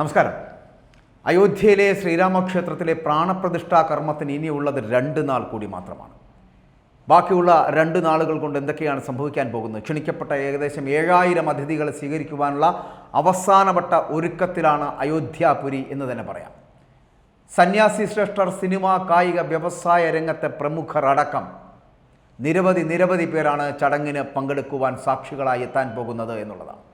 നമസ്കാരം. അയോധ്യയിലെ ശ്രീരാമക്ഷേത്രത്തിലെ പ്രാണപ്രതിഷ്ഠാ കർമ്മത്തിന് ഇനിയുള്ളത് രണ്ട് നാൾ കൂടി മാത്രമാണ്. ബാക്കിയുള്ള രണ്ട് നാളുകൾ കൊണ്ട് എന്തൊക്കെയാണ് സംഭവിക്കാൻ പോകുന്നത്? ക്ഷണിക്കപ്പെട്ട ഏകദേശം ഏഴായിരം അതിഥികളെ സ്വീകരിക്കുവാനുള്ള അവസാനവട്ട ഒരുക്കത്തിലാണ് അയോധ്യാപുരി എന്ന് തന്നെ പറയാം. സന്യാസി ശ്രേഷ്ഠർ സിനിമ കായിക വ്യവസായ രംഗത്തെ പ്രമുഖർ അടക്കം നിരവധി നിരവധി പേരാണ് ചടങ്ങിന് പങ്കെടുക്കുവാൻ സാക്ഷികളായി എത്താൻ പോകുന്നത് എന്നുള്ളതാണ്.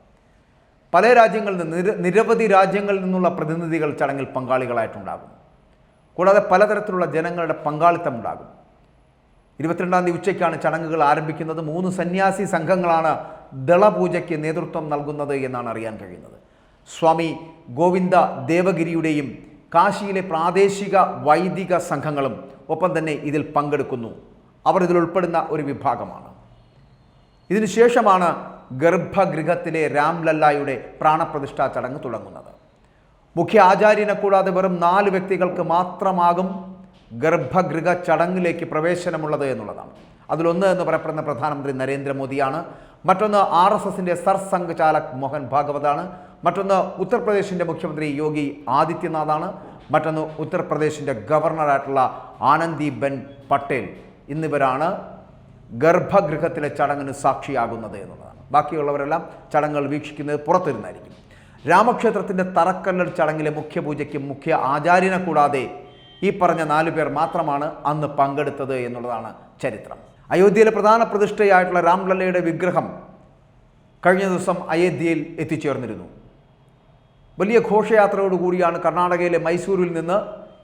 പല രാജ്യങ്ങളിൽ നിന്ന് നിര നിരവധി രാജ്യങ്ങളിൽ നിന്നുള്ള പ്രതിനിധികൾ ചടങ്ങിൽ പങ്കാളികളായിട്ടുണ്ടാകും. കൂടാതെ പലതരത്തിലുള്ള ജനങ്ങളുടെ പങ്കാളിത്തം ഉണ്ടാകും. ഇരുപത്തിരണ്ടാം തീയതി ഉച്ചയ്ക്കാണ് ചടങ്ങുകൾ ആരംഭിക്കുന്നത്. മൂന്ന് സന്യാസി സംഘങ്ങളാണ് ദളപൂജയ്ക്ക് നേതൃത്വം നൽകുന്നത് എന്നാണ് അറിയാൻ കഴിയുന്നത്. സ്വാമി ഗോവിന്ദ ദേവഗിരിയുടെയും കാശിയിലെ പ്രാദേശിക വൈദിക സംഘങ്ങളും ഒപ്പം തന്നെ ഇതിൽ പങ്കെടുക്കുന്നു. അവർ ഇതിൽ ഉൾപ്പെടുന്ന ഒരു വിഭാഗമാണ്. ഇതിനുശേഷമാണ് ഗർഭഗൃഹത്തിലെ രാംലല്ലായുടെ പ്രാണപ്രതിഷ്ഠാ ചടങ്ങ് തുടങ്ങുന്നത്. മുഖ്യ ആചാര്യനെ കൂടാതെ വെറും നാല് വ്യക്തികൾക്ക് മാത്രമാകും ഗർഭഗൃഹ ചടങ്ങിലേക്ക് പ്രവേശനമുള്ളത് എന്നുള്ളതാണ്. അതിലൊന്ന് എന്ന് പറയപ്പെടുന്ന പ്രധാനമന്ത്രി നരേന്ദ്രമോദിയാണ്. മറ്റൊന്ന് ആർ എസ് എസിന്റെ സർസംഘ് ചാലക് മോഹൻ ഭാഗവതാണ്. മറ്റൊന്ന് ഉത്തർപ്രദേശിന്റെ മുഖ്യമന്ത്രി യോഗി ആദിത്യനാഥാണ്. മറ്റൊന്ന് ഉത്തർപ്രദേശിന്റെ ഗവർണറായിട്ടുള്ള ആനന്ദിബെൻ പട്ടേൽ എന്നിവരാണ് ഗർഭഗൃഹത്തിലെ ചടങ്ങിന് സാക്ഷിയാകുന്നത് എന്നുള്ളതാണ്. ബാക്കിയുള്ളവരെല്ലാം ചടങ്ങുകൾ വീക്ഷിക്കുന്നത് പുറത്തിരുന്നായിരിക്കും. രാമക്ഷേത്രത്തിന്റെ തറക്കല്ലൽ ചടങ്ങിലെ മുഖ്യ പൂജയ്ക്ക് മുഖ്യ ആചാര്യനെ കൂടാതെ ഈ പറഞ്ഞ നാലു പേർ മാത്രമാണ് അന്ന് പങ്കെടുത്തത് എന്നുള്ളതാണ് ചരിത്രം. അയോധ്യയിലെ പ്രധാന പ്രതിഷ്ഠയായിട്ടുള്ള രാംലല്ലയുടെ വിഗ്രഹം കഴിഞ്ഞ ദിവസം അയോധ്യയിൽ എത്തിച്ചേർന്നിരുന്നു. വലിയ ഘോഷയാത്രയോടുകൂടിയാണ് കർണാടകയിലെ മൈസൂരിൽ നിന്ന്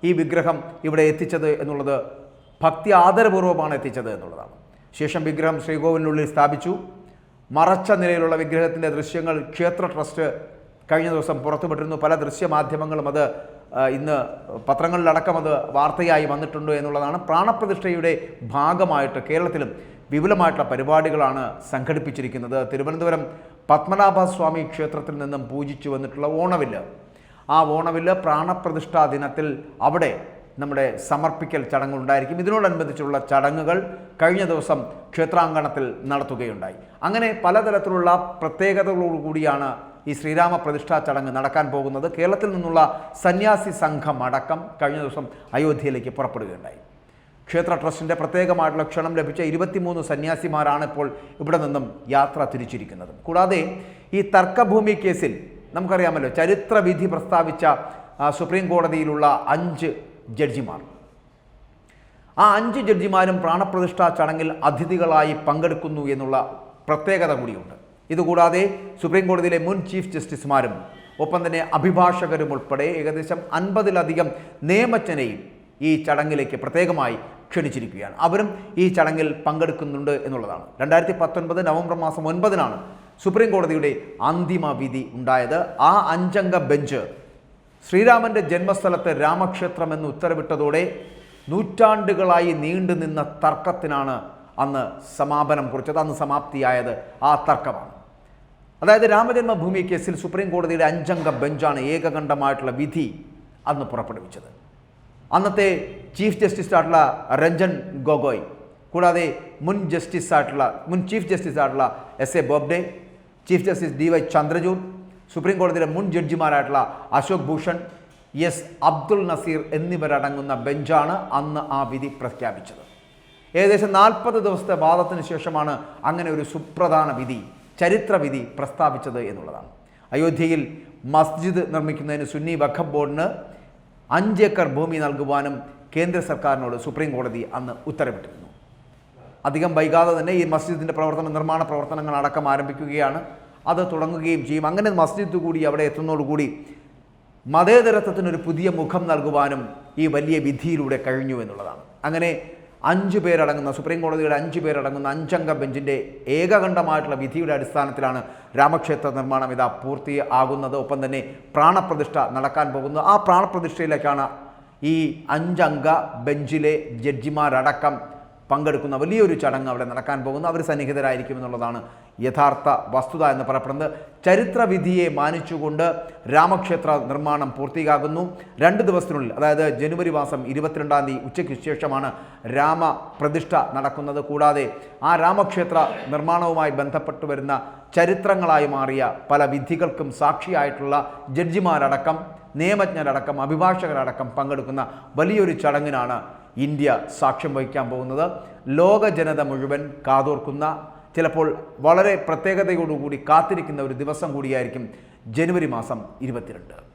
ഈ വിഗ്രഹം ഇവിടെ എത്തിച്ചത് എന്നുള്ളത് ഭക്തി ആദരപൂർവമാണ് എത്തിച്ചത് എന്നുള്ളതാണ്. ശേഷം വിഗ്രഹം ശ്രീകോവിലിനുള്ളിൽ സ്ഥാപിച്ചു. മറച്ച നിലയിലുള്ള വിഗ്രഹത്തിന്റെ ദൃശ്യങ്ങൾ ക്ഷേത്ര ട്രസ്റ്റ് കഴിഞ്ഞ ദിവസം പുറത്തുവിട്ടിരുന്നു. പല ദൃശ്യമാധ്യമങ്ങളും അത് ഇന്ന് പത്രങ്ങളിലടക്കം അത് വാർത്തയായി വന്നിട്ടുണ്ട് എന്നുള്ളതാണ് പ്രാണപ്രതിഷ്ഠയുടെ ഭാഗമായിട്ട് കേരളത്തിലും വിപുലമായിട്ടുള്ള പരിപാടികളാണ് സംഘടിപ്പിച്ചിരിക്കുന്നത്. തിരുവനന്തപുരം പത്മനാഭസ്വാമി ക്ഷേത്രത്തിൽ നിന്നും പൂജിച്ചു വന്നിട്ടുള്ള ഓണവില്ല്. ആ ഓണവില്ല് പ്രാണപ്രതിഷ്ഠാ ദിനത്തിൽ അവിടെ നമ്മുടെ സമർപ്പിക്കൽ ചടങ്ങുണ്ടായിരിക്കും. ഇതിനോടനുബന്ധിച്ചുള്ള ചടങ്ങുകൾ കഴിഞ്ഞ ദിവസം ക്ഷേത്രാങ്കണത്തിൽ നടത്തുകയുണ്ടായി. അങ്ങനെ പലതരത്തിലുള്ള പ്രത്യേകതകളോടുകൂടിയാണ് ഈ ശ്രീരാമ പ്രതിഷ്ഠാ ചടങ്ങ് നടക്കാൻ പോകുന്നത്. കേരളത്തിൽ നിന്നുള്ള സന്യാസി സംഘം അടക്കം കഴിഞ്ഞ ദിവസം അയോധ്യയിലേക്ക് പുറപ്പെടുകയുണ്ടായി. ക്ഷേത്ര ട്രസ്റ്റിന്റെ പ്രത്യേകമായിട്ടുള്ള ക്ഷണം ലഭിച്ച ഇരുപത്തിമൂന്ന് സന്യാസിമാരാണ് ഇപ്പോൾ ഇവിടെ നിന്നും യാത്ര തിരിച്ചിരിക്കുന്നത്. കൂടാതെ ഈ തർക്കഭൂമി കേസിൽ നമുക്കറിയാമല്ലോ ചരിത്രവിധി പ്രസ്താവിച്ച സുപ്രീം കോടതിയിലുള്ള അഞ്ച് ജഡ്ജിമാർ. ആ അഞ്ച് ജഡ്ജിമാരും പ്രാണപ്രതിഷ്ഠാ ചടങ്ങിൽ അതിഥികളായി പങ്കെടുക്കുന്നു എന്നുള്ള പ്രത്യേകത കൂടിയുണ്ട്. ഇതുകൂടാതെ സുപ്രീം കോടതിയിലെ മുൻ ചീഫ് ജസ്റ്റിസുമാരും ഒപ്പം തന്നെ അഭിഭാഷകരും ഉൾപ്പെടെ ഏകദേശം അൻപതിലധികം നിയമജ്ഞനെയും ഈ ചടങ്ങിലേക്ക് പ്രത്യേകമായി ക്ഷണിച്ചിരിക്കുകയാണ്. അവരും ഈ ചടങ്ങിൽ പങ്കെടുക്കുന്നുണ്ട് എന്നുള്ളതാണ്. രണ്ടായിരത്തി പത്തൊൻപത് നവംബർ മാസം ഒൻപതിനാണ് സുപ്രീം കോടതിയുടെ അന്തിമ വിധി ഉണ്ടായത്. ആ അഞ്ചംഗ ബെഞ്ച് ശ്രീരാമന്റെ ജന്മസ്ഥലത്ത് രാമക്ഷേത്രം എന്ന് ഉത്തരവിട്ടതോടെ നൂറ്റാണ്ടുകളായി നീണ്ടുനിന്ന തർക്കത്തിനാണ് അന്ന് സമാപനം കുറിച്ചത്. അന്ന് സമാപ്തിയായത് ആ തർക്കമാണ്. അതായത് രാമജന്മഭൂമി കേസിൽ സുപ്രീം കോടതിയുടെ അഞ്ചംഗ ബെഞ്ചാണ് ഏകകണ്ഠമായിട്ടുള്ള വിധി അന്ന് പുറപ്പെടുവിച്ചത്. അന്നത്തെ ചീഫ് ജസ്റ്റിസ് ആയിട്ടുള്ള രഞ്ജൻ ഗൊഗോയ് കൂടാതെ മുൻ ജസ്റ്റിസ് ആയിട്ടുള്ള മുൻ ചീഫ് ജസ്റ്റിസ് ആയിട്ടുള്ള S A Bobde chief justice D Y Chandrachud supreme കോടതിയിലെ മുൻ ജഡ്ജിമാരായിട്ടുള്ള അശോക് ഭൂഷൺ എസ് അബ്ദുൾ നസീർ എന്നിവരടങ്ങുന്ന ബെഞ്ചാണ് അന്ന് ആ വിധി പ്രഖ്യാപിച്ചത്. ഏകദേശം നാൽപ്പത് ദിവസത്തെ വാദത്തിന് ശേഷമാണ് അങ്ങനെ ഒരു സുപ്രധാന വിധി ചരിത്രവിധി പ്രസ്താവിച്ചത് എന്നുള്ളതാണ്. അയോധ്യയിൽ മസ്ജിദ് നിർമ്മിക്കുന്നതിന് സുന്നി വഖഫ് ബോർഡിന് അഞ്ച് ഏക്കർ ഭൂമി നൽകുവാനും കേന്ദ്ര സർക്കാരിനോട് സുപ്രീം കോടതി അന്ന് ഉത്തരവിട്ടിരുന്നു. അധികം വൈകാതെ തന്നെ ഈ മസ്ജിദിന്റെ പ്രവർത്തന നിർമ്മാണ പ്രവർത്തനങ്ങൾ അടക്കം ആരംഭിക്കുകയാണ് അത് തുടങ്ങുകയും ചെയ്യും. അങ്ങനെ മസ്ജിദ് കൂടി അവിടെ എത്തുന്നതോടുകൂടി മതേതരത്വത്തിനൊരു പുതിയ മുഖം നൽകുവാനും ഈ വലിയ വിധിയിലൂടെ കഴിഞ്ഞു എന്നുള്ളതാണ്. അങ്ങനെ അഞ്ചു പേരടങ്ങുന്ന സുപ്രീം കോടതിയുടെ അഞ്ചു പേരടങ്ങുന്ന അഞ്ചംഗ ബെഞ്ചിന്റെ ഏകകണ്ഠമായിട്ടുള്ള വിധിയുടെ അടിസ്ഥാനത്തിലാണ് രാമക്ഷേത്ര നിർമ്മാണം ഇതാ പൂർത്തിയാകുന്നത്. ഒപ്പം തന്നെ പ്രാണപ്രതിഷ്ഠ നടക്കാൻ പോകുന്നത് ആ പ്രാണപ്രതിഷ്ഠയിലേക്കാണ് ഈ അഞ്ചംഗ ബെഞ്ചിലെ ജഡ്ജിമാരടക്കം പങ്കെടുക്കുന്ന വലിയൊരു ചടങ്ങ് അവിടെ നടക്കാൻ പോകുന്നു. അവർ സന്നിഹിതരായിരിക്കും എന്നുള്ളതാണ് യഥാർത്ഥ വസ്തുത എന്ന് പറയപ്പെടുന്നത്. ചരിത്രവിധിയെ മാനിച്ചുകൊണ്ട് രാമക്ഷേത്ര നിർമ്മാണം പൂർത്തിയാകുന്നു. രണ്ട് ദിവസത്തിനുള്ളിൽ അതായത് ജനുവരി മാസം ഇരുപത്തിരണ്ടാം തീയതി ഉച്ചയ്ക്ക് ശേഷമാണ് രാമപ്രതിഷ്ഠ നടക്കുന്നത്. കൂടാതെ ആ രാമക്ഷേത്ര നിർമ്മാണവുമായി ബന്ധപ്പെട്ട് വരുന്ന ചരിത്രങ്ങളായി മാറിയ പല വിധികൾക്കും സാക്ഷിയായിട്ടുള്ള ജഡ്ജിമാരടക്കം നിയമജ്ഞരടക്കം അഭിഭാഷകരടക്കം പങ്കെടുക്കുന്ന വലിയൊരു ചടങ്ങിനാണ് ഇന്ത്യ സാക്ഷ്യം വഹിക്കാൻ പോകുന്നത്. ലോക ജനത മുഴുവൻ കാതോർക്കുന്ന ചിലപ്പോൾ വളരെ പ്രത്യേകതയോടുകൂടി കാത്തിരിക്കുന്ന ഒരു ദിവസം കൂടിയായിരിക്കും ജനുവരി മാസം ഇരുപത്തിരണ്ട്.